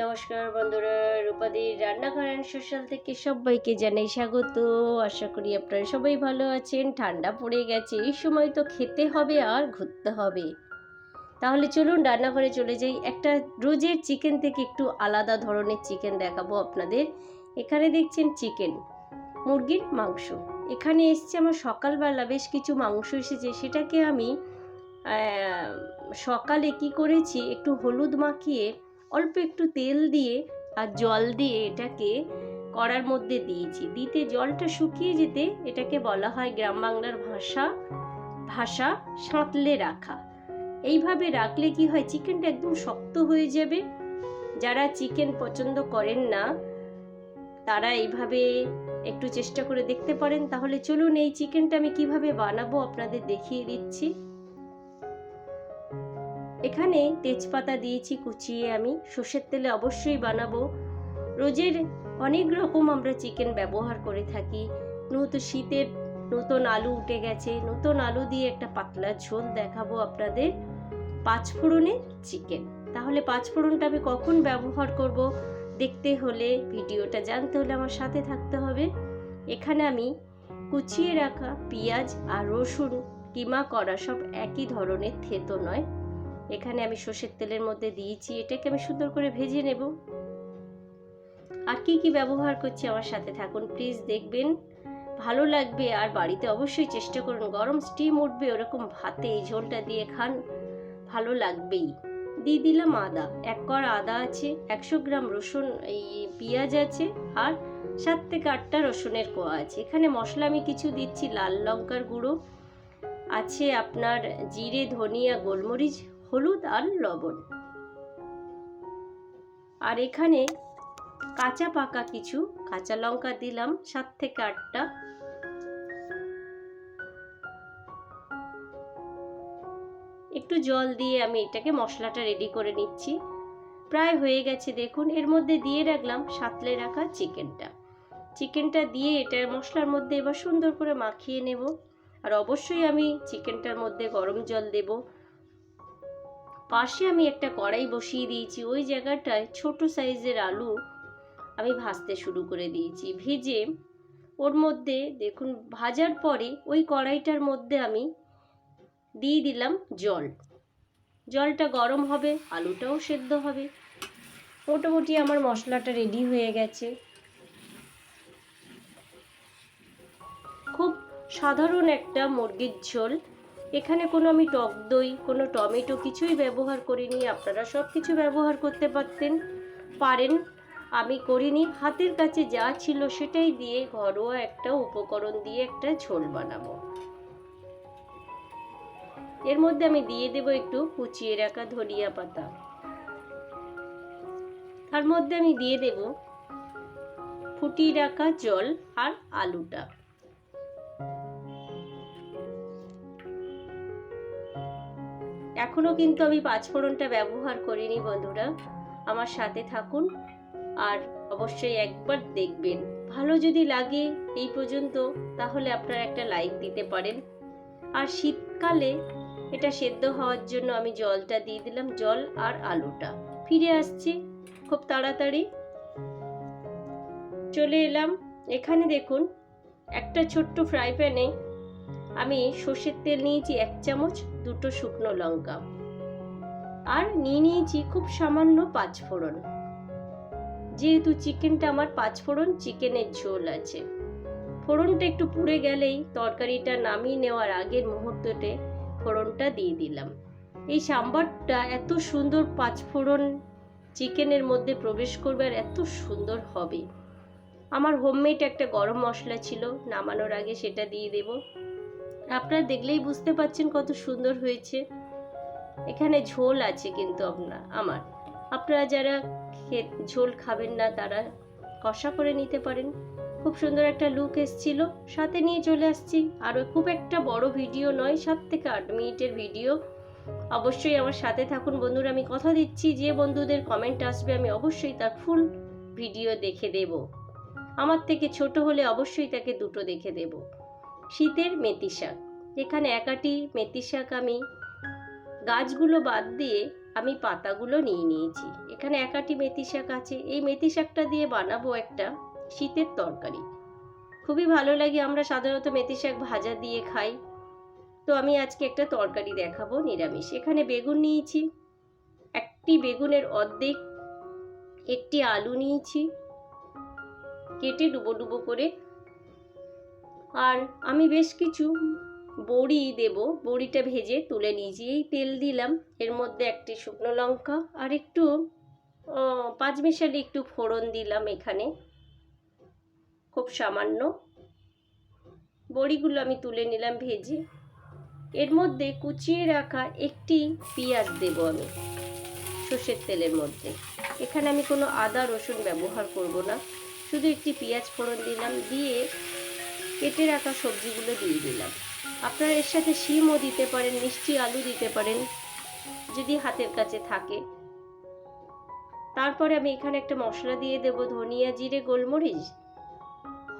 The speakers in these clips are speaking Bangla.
নমস্কার বন্ধুরা, রূপাদির রান্নাঘর অ্যান্ড সোশ্যাল থেকে সবাইকে জানাই স্বাগত। আশা করি আপনারা সবাই ভালো আছেন, ঠান্ডা পড়ে গেছে, এই সময় তো খেতে হবে আর ঘুরতে হবে। তাহলে চলুন রান্নাঘরে চলে যাই। একটা রোজের চিকেন থেকে একটু আলাদা ধরনের চিকেন দেখাবো আপনাদের। এখানে দেখছেন চিকেন, মুরগির মাংস। এখানে এসছে আমার সকালবেলা বেশ কিছু মাংস এসেছে, সেটাকে আমি সকালে কি করেছি, একটু হলুদ মাখিয়ে অল্প একটু তেল দিয়ে আর জল দিয়ে এটাকে কড়ার মধ্যে দিয়েছি। দিতে জলটা শুকিয়ে যেতে এটাকে বলা হয় গ্রাম বাংলার ভাষা ভাষা সাঁতলে রাখা। এইভাবে রাখলে কি হয়? চিকেনটা একদম শক্ত হয়ে যাবে। যারা চিকেন পছন্দ করেন না, তারা এইভাবে একটু চেষ্টা করে দেখতে পারেন। তাহলে চলুন এই চিকেনটা আমি কীভাবে বানাবো আপনাদের দেখিয়ে দিচ্ছি। এখানে তেজপাতা দিয়েছি, কুচিয়ে আমি। সর্ষের তেলে অবশ্যই বানাবো। রোজের অনেক রকম আমরা চিকেন ব্যবহার করে থাকি। নতুন শীতের নতুন আলু উঠে গেছে। নতুন আলু দিয়ে একটা পাতলা ঝোল দেখাবো আপনাদের। পাঁচফোড়নের চিকেন। তাহলে পাঁচফোড়নটা আমি কখন ব্যবহার করব দেখতে হলে, ভিডিওটা জানতে হলে আমার সাথে থাকতে হবে। এখানে আমি কুচিয়ে রাখা পেঁয়াজ আর রসুন কিমা করা সব একই ধরনের থেতো নয়। এখানে আমি সর্ষের তেলের মধ্যে দিয়েছি, এটাকে আমি সুন্দর করে ভেজে নেব। আর কি কি ব্যবহার করছি আমার সাথে থাকুন প্লিজ দেখবেন। ভালো লাগবে আর বাড়িতে অবশ্যই চেষ্টা করুন, গরম স্টিম উঠবে, ওরকম ভাতে এই ঝোলটা দিয়ে খান, ভালো লাগবেই। দিয়ে দিলাম আদা, এক কর আদা আছে, একশো গ্রাম রসুন, এই পেঁয়াজ আছে, আর সাত থেকে আটটা রসুনের কোয়া আছে। এখানে মশলা আমি কিছু দিচ্ছি, লাল লঙ্কার গুঁড়ো, আছে আপনার জিরে, ধনিয়া, গোলমরিচ হলুদ আর লবণ। আর এখানে কাঁচা পাকা কিছু, কাঁচা লঙ্কা দিলাম সাত থেকে আটটা। একটু জল দিয়ে আমি এটাকে মশলাটা রেডি করে নিচ্ছি। প্রায় হয়ে গেছে, দেখুন। এর মধ্যে দিয়ে রাখলাম সাতলে রাখা চিকেনটা। চিকেনটা দিয়ে এটার মশলার মধ্যে এবার সুন্দর করে মাখিয়ে নেব। আর অবশ্যই আমি চিকেনটার মধ্যে গরম জল দেব। পাশে আমি একটা কড়াই বসিয়ে দিয়েছি, ওই জায়গাটায় ছোট সাইজের আলু আমি ভাজতে শুরু করে দিয়েছি। ভেজে ওর মধ্যে দেখুন, ভাজার পরে ওই কড়াইটার মধ্যে আমি দিয়ে দিলাম জল। জলটা গরম হবে, আলুটাও সেদ্ধ হবে। মোটামুটি আমার মশলাটা রেডি হয়ে গেছে। খুব সাধারণ একটা মুরগির ঝোল। এখানে কোনো আমি টক দই, কোনো টমেটো কিছুই ব্যবহার করিনি। আপনারা সব কিছু ব্যবহার করতে পারতেন, পারেন। আমি করিনি। হাতের কাছে যা ছিল সেটাই দিয়ে ঘরোয়া একটা উপকরণ দিয়ে একটা ঝোল বানাবো। এর মধ্যে আমি দিয়ে দেব একটু কুচিয়ে রাখা ধনিয়া পাতা। তার মধ্যে আমি দিয়ে দেব ফুটিয়ে রাখা জল আর আলুটা। এখনও কিন্তু আমি পাঁচফোড়নটা ব্যবহার করিনি বন্ধুরা। আমার সাথে থাকুন আর অবশ্যই একবার দেখবেন। ভালো যদি লাগে এই পর্যন্ত, তাহলে আপনারা একটা লাইক দিতে পারেন। আর শীতকালে এটা সেদ্ধ হওয়ার জন্য আমি জলটা দিয়ে দিলাম, জল আর আলুটা। ফিরে আসছি খুব তাড়াতাড়ি। চলে এলাম। এখানে দেখুন, একটা ছোট্ট ফ্রাই প্যানে আমি সর্ষের তেল নিয়েছি এক চামচ, দুটো শুকনো লঙ্কা। আর নিয়ে নিয়েছি খুব সামান্য পাঁচ ফোড়ন যেহেতু চিকেনটা আমার পাঁচ ফোড়ন চিকেনের ঝোল আছে। ফোড়নটা একটু পুড়ে গেলেই তরকারিটা নামিয়ে নেওয়ার আগের মুহূর্ততে ফোড়নটা দিয়ে দিলাম। এই সাম্বারটা এত সুন্দর পাঁচ ফোড়ন চিকেনের মধ্যে প্রবেশ করবে আর এত সুন্দর হবে। আমার হোমমেড একটা গরম মশলা ছিল, নামানোর আগে সেটা দিয়ে দেব। আপনারা দেখলেই বুঝতে পাচ্ছেন কত সুন্দর হয়েছে। এখানে ঝোল আছে কিন্তু আপনার, আমার। আপনারা যারা ঝোল খাবেন না, তারা কষা করে নিতে পারেন। খুব সুন্দর একটা লুক এসছিল। সাথে নিয়ে চলে আসছি। আর খুব একটা বড় ভিডিও নয়, সাত থেকে আট মিনিটের ভিডিও অবশ্যই আমার সাথে থাকুন। বন্ধুরা, আমি কথা দিচ্ছি। যে বন্ধুদের কমেন্ট আসবে, আমি অবশ্যই তার ফুল ভিডিও দেখে দেব। আমার থেকে ছোট হলে অবশ্যই তাকে দুটো দেখে দেব। শীতের মেথি শাক এখানে একাটি মেথি শাক আমি, গাছগুলো বাদ দিয়ে আমি পাতাগুলো নিয়ে নিয়েছি। এখানে একাটি মেথি শাক আছে। এই মেথি শাকটা দিয়ে বানাবো একটা শীতের তরকারি। খুবই ভালো লাগে। আমরা সাধারণত মেথি শাক ভাজা দিয়ে খাই। তো আমি আজকে একটা তরকারি দেখাবো নিরামিষ। এখানে বেগুন নিয়েছি। একটি বেগুনের অর্ধেক, একটি আলু নিয়েছি। কেটে ডুবো ডুবো করে আর আমি বেশ কিছু বড়ি দেব। বড়িটা ভেজে তুলে নিয়েছি এই তেল দিলাম। এর মধ্যে একটি শুকনো লঙ্কা আর একটু আহ, পাঁচ মিশালি একটু ফোড়ন দিলাম এখানে। খুব সামান্য। বড়িগুলো আমি তুলে নিলাম ভেজে। এর মধ্যে কুচিয়ে রাখা একটি পেঁয়াজ দেব আমি সর্ষের তেলের মধ্যে। এখানে আমি কোনো আদা রসুন ব্যবহার করব না। শুধু একটি পেঁয়াজ ফোড়ন দিলাম। দিয়ে কেটে রাখা সবজিগুলো দিয়ে দিলাম। আপনারা এর সাথে শিমও দিতে পারেন, মিষ্টি আলু দিতে পারেন, যদি হাতের কাছে থাকে। তারপরে আমি এখানে একটা মশলা দিয়ে দেব, ধনিয়া, জিরে, গোলমরিচ,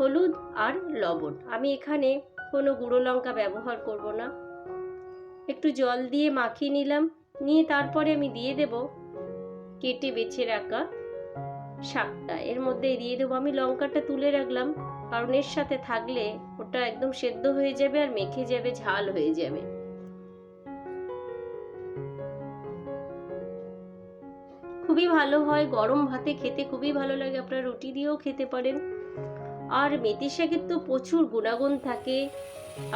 হলুদ আর লবণ। আমি এখানে কোনো গুঁড়ো লঙ্কা ব্যবহার করব না। একটু জল দিয়ে মাখিয়ে নিলাম। নিয়ে তারপরে আমি দিয়ে দেব কেটে বেছে রাখা শাকটা। এর মধ্যে দিয়ে দেবো। আমি লঙ্কাটা তুলে রাখলাম। কারণ এর সাথে থাকলে ওটা একদম সেদ্ধ হয়ে যাবে আর মেখে যাবে, ঝাল হয়ে যাবে। খুবই ভালো হয়, গরম ভাতে খেতে খুবই ভালো লাগে, আপনারা রুটি দিয়েও খেতে পারেন। আর মেথি শাকের তো প্রচুর গুণাগুণ থাকে,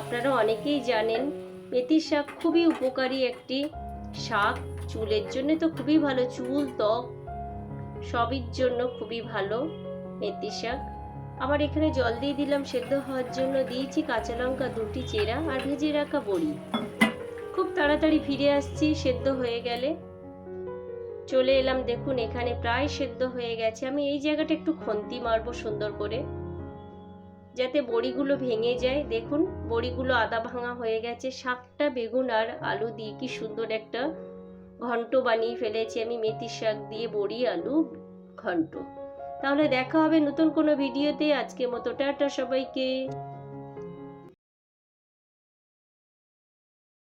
আপনারা অনেকেই জানেন মেথি শাক খুবই উপকারী একটি শাক, চুলের জন্য তো খুবই ভালো, চুল, ত্বক সবির জন্য খুবই ভালো মেথি শাক। আবার এখানে জল দিয়ে দিলাম সেদ্ধ হওয়ার জন্য দিয়েছি কাঁচা লঙ্কা, দুটি চেরা আর ভেজে রাখা বড়ি। খুব তাড়াতাড়ি ফিরে আসছি, সেদ্ধ হয়ে গেলে। চলে এলাম, দেখুন এখানে প্রায় সেদ্ধ হয়ে গেছে। আমি এই জায়গাটা একটু খন্তি মারবো সুন্দর করে, যাতে বড়িগুলো ভেঙে যায়। দেখুন, বড়িগুলো আদা ভাঙা হয়ে গেছে। শাকটা, বেগুন আর আলু দিয়ে কি সুন্দর একটা ঘন্ট বানিয়ে ফেলেছি। আমি মেথির শাক দিয়ে বড়ি, আলু, ঘন্ট। তাহলে দেখা হবে নতুন কোনো ভিডিওতে। আজকে মতো টাটা সবাইকে।